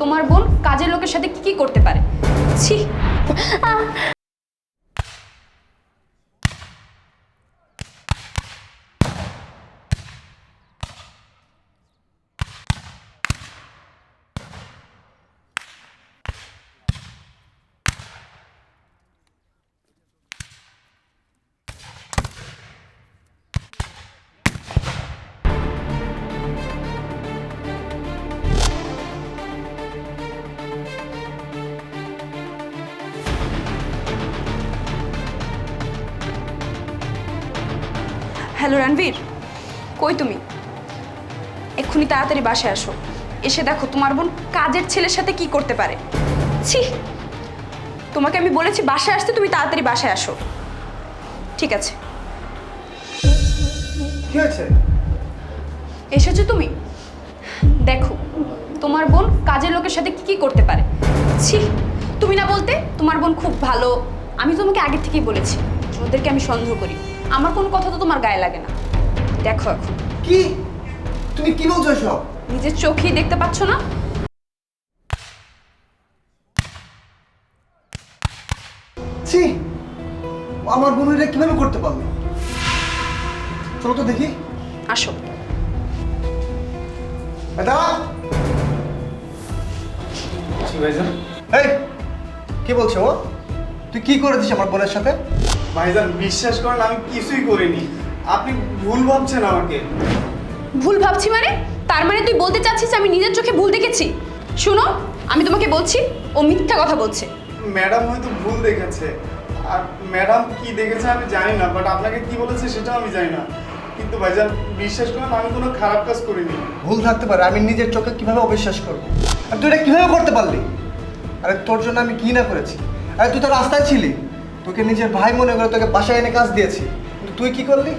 তোমার বোন কাজের লোকের সাথে কি কি করতে পারে? ছি। হ্যালো রণবীর কই তুমি? এক্ষুনি তাড়াতাড়ি বাসায় আসো। এসে দেখো তোমার বোন কাজের ছেলের সাথে কি করতে পারে। ছি! তোমাকে আমি বলেছি বাসায় আসতে তুমি তাড়াতাড়ি বাসায় আসো। ঠিক আছে। কি হয়েছে? এসেছ তুমি? দেখো তোমার বোন কাজের লোকের সাথে কি কি করতে পারে। ছি! তুমি না বলতে তোমার বোন খুব ভালো। আমি তোমাকে আগে থেকেই বলেছি। ওদেরকে আমি সন্দেহ করি। আমার কোন কথা তো তোমার গায়ে লাগে না। দেখো এখন। কি? তুমি কি বলছো সব নিজের চোখেই দেখতে পাচ্ছ না? ছি! আমার বোন এটা কীভাবে করতে পারল? চলো তো দেখি। আসো। দাঁড়া। এই কি বলছো ও? তুই কি করেছিস আমার বোনের সাথে? ভাইজান বিশ্বাস করেন আমি কিছুই করিনি। আপনি ভুল ভাবছেন আমাকে। ভুল ভাবছি মানে? তার মানে তুই বলতে চাচ্ছিস আমি নিজের চোখে ভুল দেখেছি? শুনো আমি তোমাকে বলছি ও মিথ্যা কথা বলছে। ম্যাডাম হয়তো ভুল দেখেছে। আর ম্যাডাম কি দেখেছে আমি জানি না বাট আপনাকে কি বলেছে সেটাও আমি জানি না। কিন্তু ভাইজান বিশ্বাস করেন আমি কোনো খারাপ কাজ করিনি। ভুল থাকতে পারে আমি নিজের চোখে কীভাবে অবিশ্বাস করব? আর তুই এটা কীভাবে করতে পারলি? আরে তোর জন্য আমি কি না করেছি? আরে তুই তো রাস্তায় ছিলি। তোকে নিজের ভাই মনে করে তোকে বাসায় এনে কাজ দিয়েছি। কিন্তু তুই কি করলি?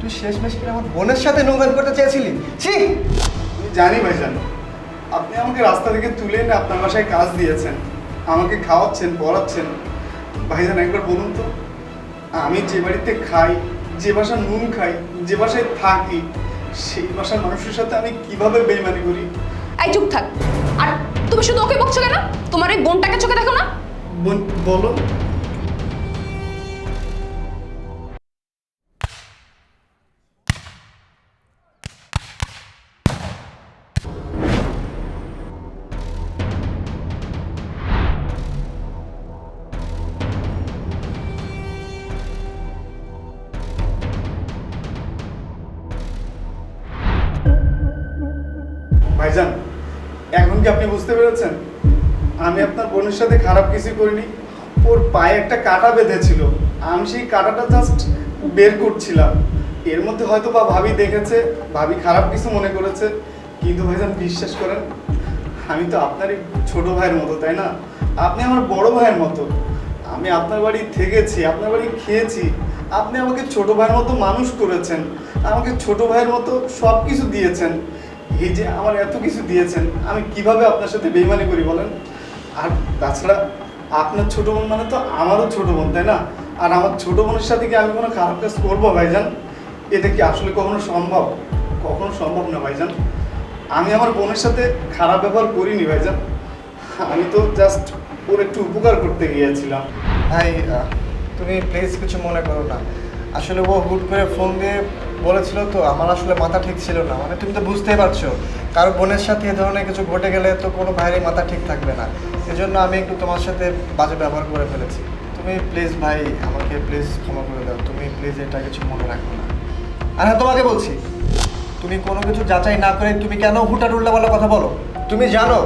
তুই শেষমেশ করে আমার বোনের সাথে নোংরাম করতে চেয়েছিলি? ছি! আমি জানি ভাইজান। আপনি আমাকে রাস্তা থেকে তুলে এনে আপনার বাসায় কাজ দিয়েছেন। আমাকে খাওয়াচ্ছেন পড়াচ্ছেন। ভাইজান একবার বলুন তো আমি যে বাড়িতে খাই যে বাসার নুন খাই যে বাসায় থাকি সেই বাসার মানুষের সাথে আমি কীভাবে বেইমানি করি? এই চুপ থাক। আর তুমি শুধু ওকে বকছো কেন? তোমার ওই বোনটাকে চোখে দেখো না। বোন বলো। ভাইজান, এখন কি আপনি বুঝতে পেরেছেন? আমি আপনার বোনের সাথে খারাপ কিছু করিনি। ওর পায়ে একটা কাটা বেঁধেছিল। আমি সেই কাটাটা জাস্ট বের করছিলাম। এর মধ্যে হয়তো বা ভাবি দেখেছে, ভাবি খারাপ কিছু মনে করেছে। কিন্তু ভাইজান, বিশ্বাস করেন, আমি তো আপনারই ছোট ভাইয়ের মতো, তাই না? আপনি আমার বড় ভাইয়ের মতো। আমি আপনার বাড়ি থেকেছি, আপনার বাড়ি খেয়েছি। আপনি আমাকে ছোট ভাইয়ের মতো মানুষ করেছেন। আমাকে ছোট ভাইয়ের মতো সব কিছু দিয়েছেন। এই যে আমার এত কিছু দিয়েছেন, আমি কীভাবে আপনার সাথে বেইমানি করি বলেন? আর তাছাড়া আপনার ছোট বোন মানে তো আমারও ছোট বোন, তাই না? আর আমার ছোট বোনের সাথে কি আমি কোনো খারাপ কাজ করব ভাইজান? এটা কি আসলে কখনো সম্ভব? কখনো সম্ভব না ভাইজান। আমি আমার বোনের সাথে খারাপ ব্যবহার করিনি ভাইজান। আমি তো জাস্ট ওর একটু উপকার করতে গিয়েছিলাম। ভাই তুমি প্লিজ কিছু মনে করো না। আসলে ও হুট করে ফোন দিয়ে বলেছিল তো, আমার আসলে মাথা ঠিক ছিল না। মানে তুমি তো বুঝতেই পারছ, কারও বোনের সাথে এ ধরনের কিছু ঘটে গেলে তো কোনো ভাইয়েরই মাথা ঠিক থাকবে না। এজন্য আমি একটু তোমার সাথে বাজে ব্যবহার করে ফেলেছি। তুমি প্লিজ ভাই, আমাকে প্লিজ ক্ষমা করে দাও। তুমি প্লিজ এটা কিছু মনে রাখো না। আর হ্যাঁ তোমাকে বলছি, তুমি কোনো কিছু যাচাই না করে তুমি কেন হুটার উল্লাপাল্লা কথা বলো? তুমি জানো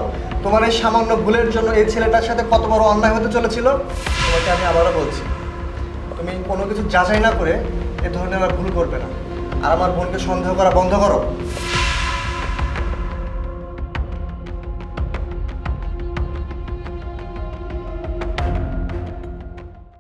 তোমার এই সামান্য ভুলের জন্য এই ছেলেটার সাথে কত বড় অন্যায় হতে চলেছিল? তোমাকে আমি আবারও বলছি, তুমি কোনো কিছু যাচাই না করে এ ধরনের আর ভুল করবে না। আর আমার বোনকে সন্দেহ করা বন্ধ করো।